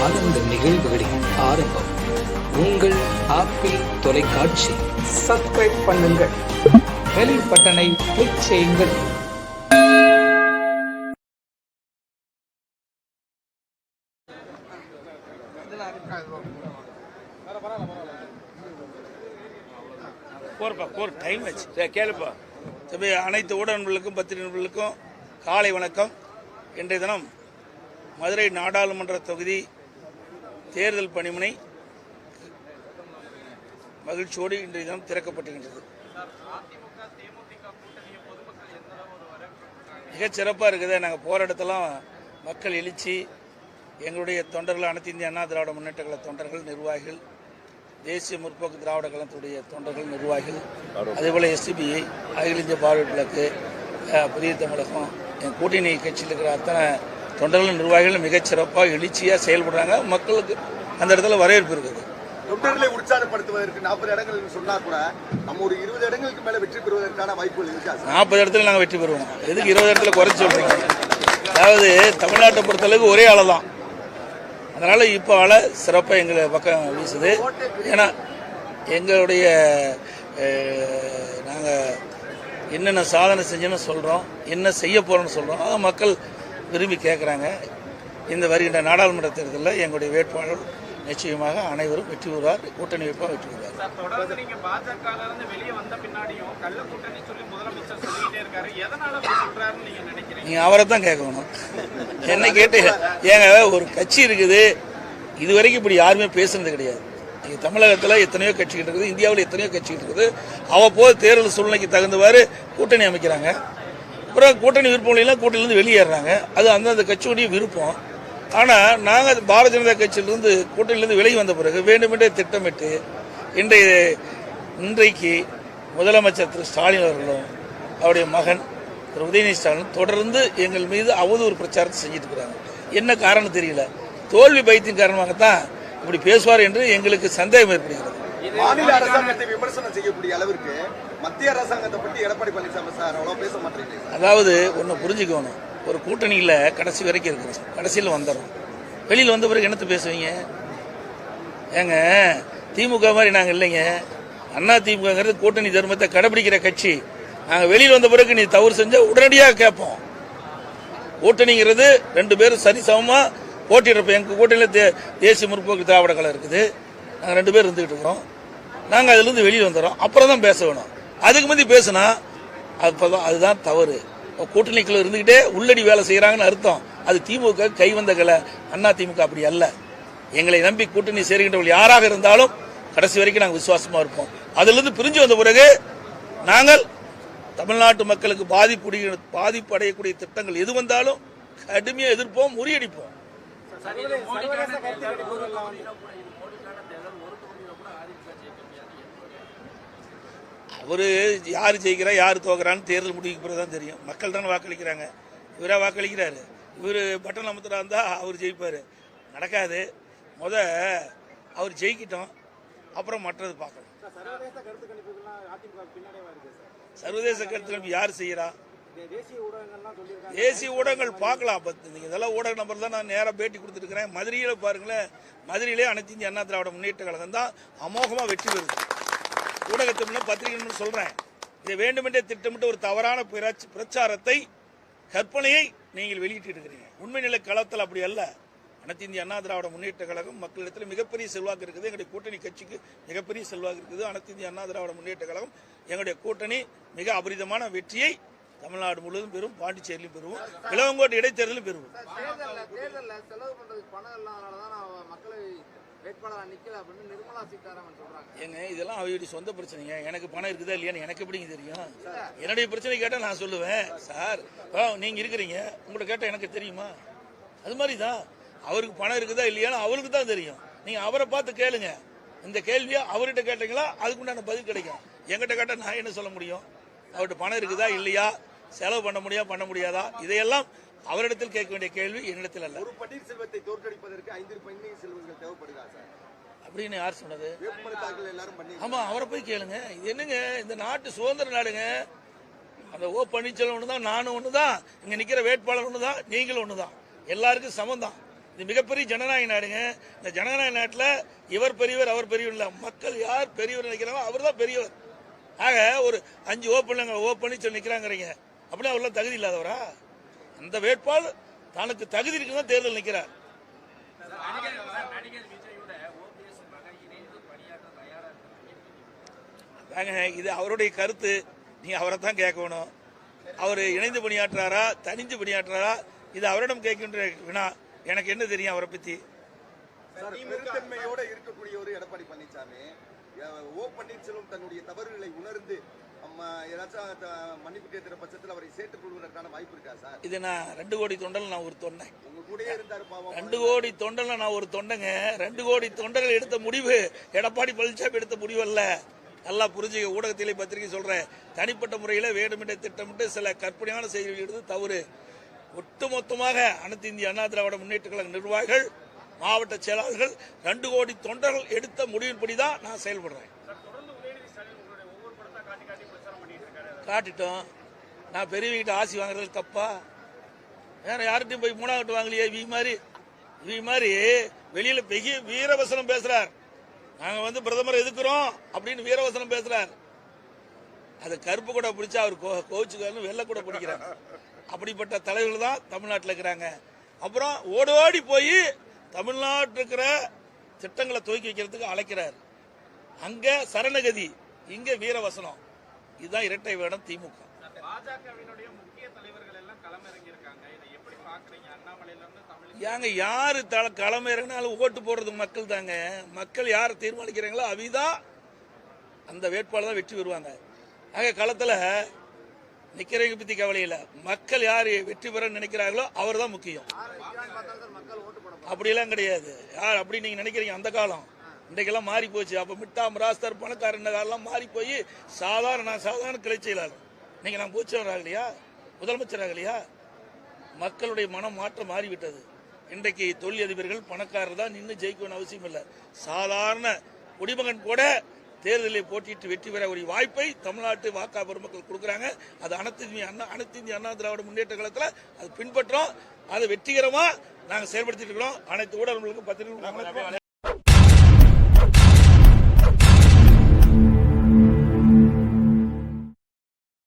ஆனந்த நிகழ்வுகளின் ஆரம்பம். உங்கள் ஆப்பிள் தொலைக்காட்சி. சப்ஸ்கிரைப் பண்ணுங்கள். பெல் பட்டனை கிளிக் செய்யுங்கள். போறப்பா போர் டைம் ஆச்சு. சரி, கேளுப்பா. தம்பி அனைத்து ஊடக நண்பர்களுக்கும் பத்திரிகை நண்பர்களுக்கும் காலை வணக்கம். இன்றைய தினம் மதுரை நாடாளுமன்ற தொகுதி தேர்தல் பணிமனை மகிழ்ச்சியோடு இன்றைய தினம் திறக்கப்பட்டிருக்கின்றது. மிகச் சிறப்பாக இருக்குது. நாங்கள் போகிற இடத்தெல்லாம் மக்கள் எழுச்சி எங்களுடைய தொண்டர்கள் அனைத்து இந்திய அண்ணா திராவிட முன்னேற்ற கழக தொண்டர்கள் நிர்வாகிகள் தேசிய முற்போக்கு திராவிட கழகத்துடைய தொண்டர்கள் நிர்வாகிகள் அதேபோல் எஸ்டிபிஐ அகில இந்திய பார்வை விளக்கு புதிய தமிழகம் என் கூட்டணி கட்சியில் இருக்கிற அத்தனை தொண்டர்கள் நிர்வாகிகள் மிகச் சிறப்பாக எழுச்சியாக செயல்படுறாங்க. மக்களுக்கு அந்த இடத்துல வரவேற்பு இருக்குது. தொண்டர்களை உற்சாகப்படுத்துவதற்கு நாற்பது இடங்கள் சொன்னா கூட நம்ம ஒரு இருபது இடங்களுக்கு மேல வெற்றி பெறுவதற்கான வாய்ப்புகள் இருக்கா நாற்பது இடத்துல நாங்கள் வெற்றி பெறுவோம். எதுக்கு இருபது இடத்துல குறைச்சி சொல்றீங்க? அதாவது தமிழ்நாட்டை பொறுத்தளவுக்கு ஒரே ஆளை தான். அதனால இப்போ அலை சிறப்பாக எங்களை பக்கம் வீசுது. ஏன்னா எங்களுடைய நாங்கள் என்னென்ன சாதனை செஞ்சோன்னு சொல்கிறோம் என்ன செய்ய போகிறோம்னு சொல்கிறோம் அதை மக்கள் விரும்பி கேட்குறாங்க இந்த வருகின்ற நாடாளுமன்ற தேர்தலில் எங்களுடைய வேட்பாளர் நிச்சயமாக அனைவரும் வெற்றி பெறுவார். கூட்டணி வைப்பாக வெற்றி பெறுவார். சார் தொடர்ந்து நீங்க பாஜகல இருந்து வெளியே வந்த பின்னாடியும் கள்ள கூட்டணி சொல்லி முதலமைச்சர் சொல்லிக்கிட்டே இருக்காரு. எதனால அப்படி சொல்றாருன்னு நீங்க நினைக்கிறீங்க? நீங்கள் அவரை தான் கேட்கணும் என்ன கேட்டு ஏங்க ஒரு கட்சி இருக்குது. இது வரைக்கும் இப்படி யாருமே பேசுனது கிடையாது. தமிழகத்தில் எத்தனையோ கட்சிகள் இருக்குது இந்தியாவில் எத்தனையோ கட்சிகள் இருக்குது. அவ்வப்போது தேர்தல் சூழ்நிலைக்கு தகுந்தவாறு கூட்டணி அமைக்கிறாங்க. அப்புறம் கூட்டணி விருப்பம் இல்லைன்னா கூட்டணியிலேருந்து வெளியேறாங்க. அது அந்தந்த கட்சியுடைய விருப்பம். ஆனால் நாங்கள் பாரதிய ஜனதா கட்சியிலிருந்து கூட்டணியிலிருந்து விலகி வந்த பிறகு வேண்டுமென்றே திட்டமிட்டு இன்றைய இன்றைக்கு முதலமைச்சர் திரு ஸ்டாலின் அவர்களும் அவருடைய மகன் திரு உதயநிதி ஸ்டாலின் தொடர்ந்து எங்கள் மீது அவதூறு பிரச்சாரத்தை செஞ்சுட்டு இருக்கிறாங்க. என்ன காரணம் தெரியல. தோல்வி பயத்தின் காரணமாகத்தான் இப்படி பேசுவார் என்று எங்களுக்கு சந்தேகம் ஏற்படுகிறது. மாநில அரசாங்கத்தை விமர்சனம் செய்யக்கூடிய அளவிற்கு மத்திய அரசாங்கத்தை பற்றி எடப்பாடி பழனிசாமி சார் அவ்வளவு பேச மாட்டேங்குது அதாவது ஒன்று புரிஞ்சுக்கணும். ஒரு கூட்டணியில் கடைசி வரைக்கும் இருக்கிறோம் கடைசியில் வந்துடும் வெளியில் வந்த பிறகு என்னத்தை பேசுவீங்க? ஏங்க திமுக மாதிரி நாங்கள் இல்லைங்க. அண்ணா திமுகங்கிறது கூட்டணி தர்மத்தை கடைபிடிக்கிற கட்சி. நாங்கள் வெளியில் வந்த பிறகு நீ தவறு செஞ்சால் உடனடியாக கேட்போம். கூட்டணிங்கிறது ரெண்டு பேரும் சரிசமமாக போட்டிடுறப்ப எங்கள் கூட்டணியில் தே தேசிய முற்போக்கு திராவிட கழகம் இருக்குது. நாங்கள் ரெண்டு பேர் இருந்துகிட்டு இருக்கிறோம் நாங்கள் அதுலேருந்து வெளியில் வந்துடுறோம் அப்புறம் தான் பேச வேணும் அதுக்கு முந்தி பேசுனா அப்பதான் அதுதான் தவறு கூட்டணிக்குள்ள இருந்துக்கிட்டே உள்ளடி வேலை செய்கிறாங்கன்னு அர்த்தம் அது திமுக கை வந்த கலை அண்ணா திமுக அப்படி அல்ல எங்களை நம்பி கூட்டணி சேர்கின்றவர்கள் யாராக இருந்தாலும் கடைசி வரைக்கும் நாங்கள் விசுவாசமாக இருப்போம் அதிலிருந்து பிரிஞ்சு வந்த பிறகு நாங்கள் தமிழ்நாட்டு மக்களுக்கு பாதிப்பு பாதிப்பு அடையக்கூடிய திட்டங்கள் எது வந்தாலும் கடுமையாக எதிர்ப்போம் முறியடிப்போம் அவரு யார் ஜெயிக்கிறா யார் தோக்குறான்னு தேர்தல் முடிவுக்கு பிறகு தான் தெரியும். மக்கள் தானே வாக்களிக்கிறாங்க. இவரா வாக்களிக்கிறாரு. இவர் பட்டன் அமுத்துறா இருந்தா அவர் ஜெயிப்பார். நடக்காது. முத அவர் ஜெயிக்கிட்டோம். அப்புறம் மற்றது பார்க்கணும் சர்வதேச கருத்து கணிப்புகள்லாம் அதிமுக பின்னாடியே வருது சார். சர்வதேச கருத்து கணிப்பு யார் செய்யறா? தேசிய ஊடகங்கள் பார்க்கலாம் நீங்கள் இதெல்லாம் ஊடக நம்பர் தான் நான் நேராக பேட்டி கொடுத்துருக்கிறேன் மதுரையில் பாருங்களேன். மதுரையிலே அனைத்து இந்திய அண்ணா திராவிட முன்னேற்ற கழகம் தான் அமோகமாக வெற்றி பெறுது. ஊடகத்தை பத்திரிகை சொல்கிறேன் இதை வேண்டுமென்றே திட்டமிட்டு ஒரு தவறான பிரச்சாரத்தை கற்பனையை நீங்கள் வெளியிட்டு இருக்கிறீங்க உண்மை நிலை களத்தில் அப்படி அல்ல. அனைத்து இந்திய அண்ணா திராவிட முன்னேற்ற கழகம் மக்களிடத்தில் மிகப்பெரிய செல்வாக்கு இருக்குது. எங்களுடைய கூட்டணி கட்சிக்கு மிகப்பெரிய செல்வாக்கு இருக்குது. அனைத்து இந்திய அண்ணா திராவிட முன்னேற்ற கழகம் எங்களுடைய கூட்டணி மிக அபரிதமான வெற்றியை தமிழ்நாடு முழுவதும் பெறும். பாண்டிச்சேரியிலும் பெறுவோம். இளவங்கோட்டை இடைத்தேர்தலும் பெறுவோம். தேர்தல்ல தேர்தல்ல செலவு பண்றதுக்கு பணம் இல்லாதனால தான் நான் மக்களை வேட்பாளரா நிக்கல அப்படின்னு நிர்மலா சீதாராமன் சொல்றாங்க. ஏங்க இதெல்லாம் அவருடைய சொந்த பிரச்சனைங்க. எனக்கு பணம் இருக்குதா இல்லையான்னு எனக்கு எப்படிங்க தெரியும்? என்னுடைய பிரச்சனை கேட்டால் நான் சொல்லுவேன். சார் நீங்கள் இருக்கிறீங்க. உங்கள்ட்ட கேட்டால் எனக்கு தெரியுமா? அது மாதிரி தான் அவருக்கு பணம் இருக்குதா இல்லையான்னு அவருக்கு தான் தெரியும். நீங்கள் அவரை பார்த்து கேளுங்க. இந்த கேள்வியை அவர்கிட்ட கேட்டீங்களா? அதுக்கு உண்டான பதில் கிடைக்கும். என்கிட்ட கேட்டால் நான் என்ன சொல்ல முடியும்? அவர்கிட்ட பணம் இருக்குதா இல்லையா? செலவு பண்ண முடியா பண்ண முடியாதா? இதையெல்லாம் அவரிடத்தில் கேட்க வேண்டிய கேள்வி என்னிடத்தில் அல்ல. ஒரு பன்னீர்செல்வத்தை தோற்கடிப்பதற்கு ஐந்து பன்னீர்செல்வங்கள் தேவைப்படுதா சார் அப்படின்னு யார் சொன்னது? ஆமா அவரை போய் கேளுங்க. இது என்னங்க இந்த நாட்டு சுதந்திர நாடுங்க. அந்த ஓ பன்னீர்செல்வம் ஒன்று தான் நானும் ஒன்று தான் இங்கே நிற்கிற வேட்பாளர் ஒன்று தான் நீங்களும் ஒன்று தான் எல்லாருக்கும் சமம் தான். இது மிகப்பெரிய ஜனநாயக நாடுங்க. இந்த ஜனநாயக நாட்டில் இவர் பெரியவர் அவர் பெரியவர் இல்ல. மக்கள் யார் பெரியவர் நினைக்கிறாங்களோ அவர் தான் பெரியவர். ஆக ஒரு அஞ்சு ஓப்பன் ஓப்பன் சொல்லி நிக்கிறாங்கிறீங்க. அப்படின்னா அவர்லாம் தகுதி இல்லாதவரா? அந்த வேட்பாளர் தனக்கு தகுதி இருக்குன்னு தான் தேர்தல் நிக்கிறார். இது அவருடைய கருத்து. நீங்க அவரை தான் கேட்கணும். அவர் இணைந்து பணியாற்றுறாரா தனிஞ்சு பணியாற்றுறாரா இது அவரிடம் கேட்கின்ற வினா. எனக்கு என்ன தெரியும் அவரை பத்தி? சார் பெருந்தன்மையோட இருக்கக்கூடிய ஒரு எடப்பாடி பழனிசாமி ஓ பன்னீர்செல்வம் தன்னுடைய தவறுகளை உணர்ந்து நம்ம ஏதாச்சும் த- மன்னிப்பு கேட்கிற பட்சத்தில் அவரை சேர்த்துக் கொள்வதற்கான வாய்ப்பு இருக்கா சார்? இது நான் ரெண்டு கோடி தொண்டல் நான் ஒரு தொண்டை உங்க கூடயே இருந்தாரு பாவம். ரெண்டு கோடி தொண்டல்ல நான் ஒரு தொண்டைங்க. ரெண்டு கோடி தொண்டர்கள் எடுத்த முடிவு எடப்பாடி பழனிசாமி எடுத்த முடிவு அல்ல. நல்லா புரிஞ்சுக்க ஊடகத்திலே பத்திரிகை சொல்றேன் தனிப்பட்ட முறையில் வேண்டுமென்றே திட்டமிட்டு சில கற்பனையான செய்திகள் எடுத்து தவறு. ஒட்டுமொத்தமாக அனைத்து இந்திய அண்ணா திராவிட முன்னேற்ற கழக நிர்வாகிகள் மாவட்ட செயலாளர்கள் ரெண்டு கோடி தொண்டர்கள் எடுத்த முடிவின்படி தான் நான் செயல்படுறேன். காட்டிட்டோம். நான் பெரியவங்கிட்ட ஆசி வாங்குறது தப்பா? வேற யார்கிட்டையும் போய் மூணாவது வாங்கலையே? இவி மாதிரி இவி மாதிரி வெளியில பெரிய வீரவசனம் பேசுறார். நாங்க வந்து பிரதமர் எதுக்குறோம் அப்படின்னு வீரவசனம் பேசுறார். அது கருப்பு கூட பிடிச்சா அவர் கோ கோச்சுக்காரனு வெள்ளை கூட பிடிக்கிறாங்க அப்படிப்பட்ட தலைவர்கள் தான் தமிழ்நாட்டில் இருக்கிறாங்க. அப்புறம் ஓடோடி போய் தமிழ்நாட்டில் இருக்கிற திட்டங்களை துவக்கி வைக்கிறதுக்கு அழைக்கிறார். அங்க சரணகதி இங்க வீரவசனம். இதுதான் இரட்டை வேடம் திமுக. ஏங்க யாரு தல களம் இறங்கினாலும் ஓட்டு போடுறது மக்கள் தாங்க மக்கள் யார் தீர்மானிக்கிறாங்களோ அவிதான் அந்த வேட்பாளர் தான் வெற்றி பெறுவாங்க. ஆக களத்துல நிக்கிறவங்க பத்தி கவலை இல்ல. மக்கள் யார் வெற்றி பெற நினைக்கிறார்களோ அவர் தான் முக்கியம். யார் அப்படியெல்லாம் கிடையாது. யார் அப்படி நீங்க நினைக்கிறீங்க? அந்த காலம். இன்றைக்கெல்லாம் மாறி போச்சு அப்ப மிட்டா மிராஸ்தர் பணக்காரன் காலம் மாறி போய் சாதாரண நான் சாதாரண கிளை செயலாளர். நீங்க நான் பூச்சவர் ஆகலையா முதலமைச்சர் ஆகலையா மக்களுடைய மனம் மாற்றம் மாறிவிட்டது. இன்றைக்கு தொழிலதிபர்கள் பணக்காரர் தான் நின்று ஜெயிக்கணும்னு அவசியம் இல்லை. சாதாரண குடிமகன் கூட தேர்தலில் போட்டியிட்டு வெற்றி பெற ஒரு வாய்ப்பை தமிழ்நாட்டு வாக்கா பெருமக்கள் கொடுக்குறாங்க. அது அனைத்து இந்திய அண்ணா அனைத்து இந்திய அண்ணா திராவிட முன்னேற்ற காலத்தில் அது பின்பற்றோம். அதை வெற்றிகரமாக நாங்கள் செயல்படுத்திட்டு இருக்கிறோம். அனைத்து ஊடகங்களுக்கும் பத்திரிகை